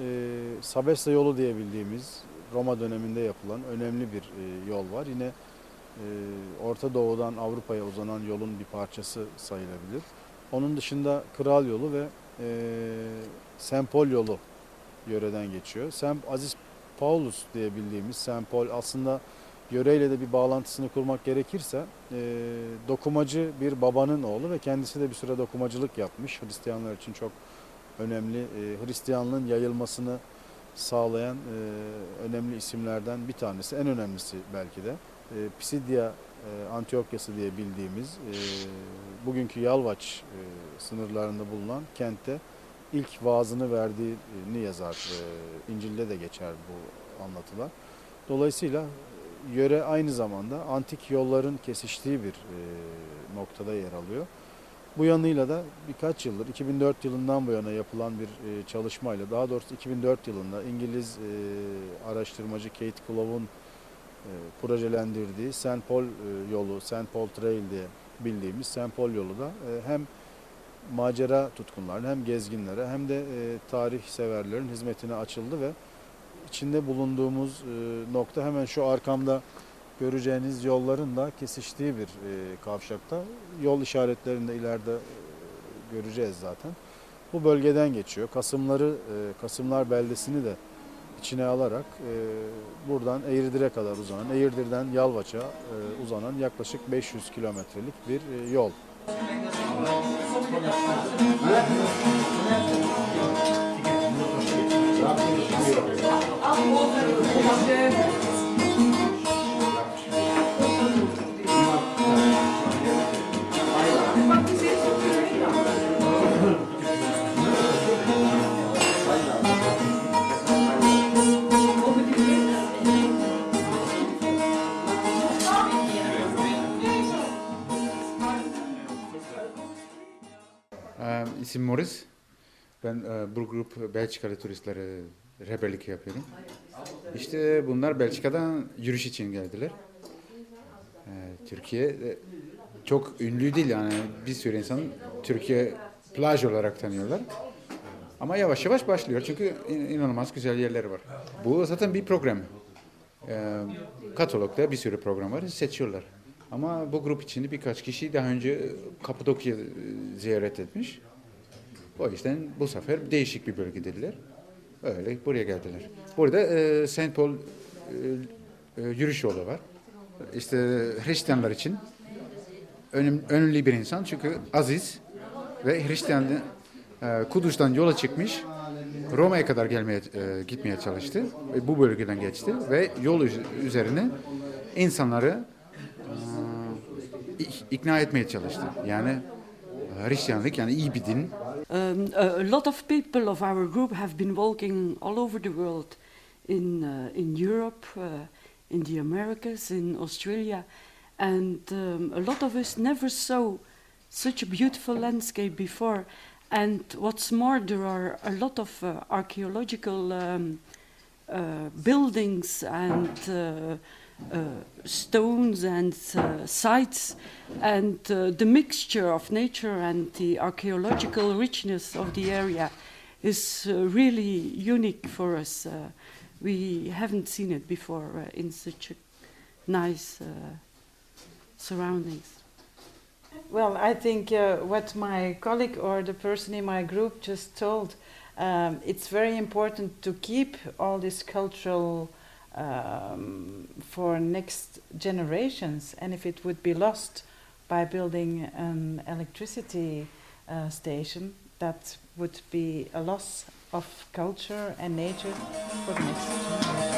e, Sabesta yolu diye bildiğimiz Roma döneminde yapılan önemli bir e, yol var. Yine e, Orta Doğu'dan Avrupa'ya uzanan yolun bir parçası sayılabilir. Onun dışında Kral yolu ve e, Sempol yolu yöreden geçiyor. Sem Aziz Paulus diye bildiğimiz Sempol aslında yöreyle de bir bağlantısını kurmak gerekirse e, dokumacı bir babanın oğlu ve kendisi de bir süre dokumacılık yapmış. Hristiyanlar için çok önemli, e, Hristiyanlığın yayılmasını sağlayan e, önemli isimlerden bir tanesi, en önemlisi belki de. E, Pisidia e, Antiokyası diye bildiğimiz e, bugünkü Yalvaç e, sınırlarında bulunan kentte ilk vaazını verdiğini yazar. E, İncil'de de geçer bu anlatılar. Dolayısıyla e, yöre aynı zamanda antik yolların kesiştiği bir e, noktada yer alıyor. Bu yanıyla da birkaç yıldır, 2004 yılından bu yana yapılan bir e, çalışmayla, daha doğrusu 2004 yılında İngiliz e, araştırmacı Kate Clove'un e, projelendirdiği St. Paul e, yolu, St. Paul Trail diye bildiğimiz St. Paul yolu da hem macera tutkunlarına hem gezginlere hem de tarih severlerin hizmetine açıldı ve içinde bulunduğumuz nokta hemen şu arkamda göreceğiniz yolların da kesiştiği bir e, kavşakta. Yol işaretlerini de ileride e, göreceğiz zaten. Bu bölgeden geçiyor. Kasımları, e, Kasımlar beldesini de içine alarak buradan Eğirdir'e kadar uzanan, Eğirdir'den Yalvaç'a uzanan yaklaşık 500 kilometrelik bir yol. Ee, İsim Morris. Ben e, bu grup Belçikalı turistlere rehberlik yapıyorum. İşte bunlar Belçika'dan yürüyüş için geldiler. Ee, Türkiye e, çok ünlü değil yani bir sürü insan Türkiye plaj olarak tanıyorlar. Ama yavaş yavaş başlıyor çünkü in- inanılmaz güzel yerler var. Bu zaten bir program. Katalogda bir sürü program var seçiyorlar. Ama bu grup içinde birkaç kişi daha önce Kapadokya e, ziyaret etmiş. O yüzden bu sefer değişik bir bölge dediler. Öyle buraya geldiler. Burada e, Saint Paul e, e, yürüyüş yolu var. İşte Hristiyanlar için önem, önemli bir insan çünkü Aziz ve Hristiyan e, Kudüs'ten yola çıkmış. Roma'ya kadar gelmeye e, gitmeye çalıştı. Ve bu bölgeden geçti ve yol üz- üzerine insanları e, ikna etmeye çalıştı. Yani Hristiyanlık yani iyi bir din. Um, a a lot of people of our group have been walking all over the world, in uh, in Europe, uh, in the Americas, in Australia, and um, a lot of us never saw such a beautiful landscape before. And what's more, there are a lot of uh, archaeological um, uh, buildings and uh, stones and uh, sites, and uh, the mixture of nature and the archaeological richness of the area is uh, really unique for us. Uh, we haven't seen it before uh, in such a nice uh, surroundings. Well, I think uh, what my colleague or the person in my group just told, um, it's very important to keep all this cultural um, for next generations. And if it would be lost by building an electricity uh, station, that would be a loss of culture and nature for the next generation.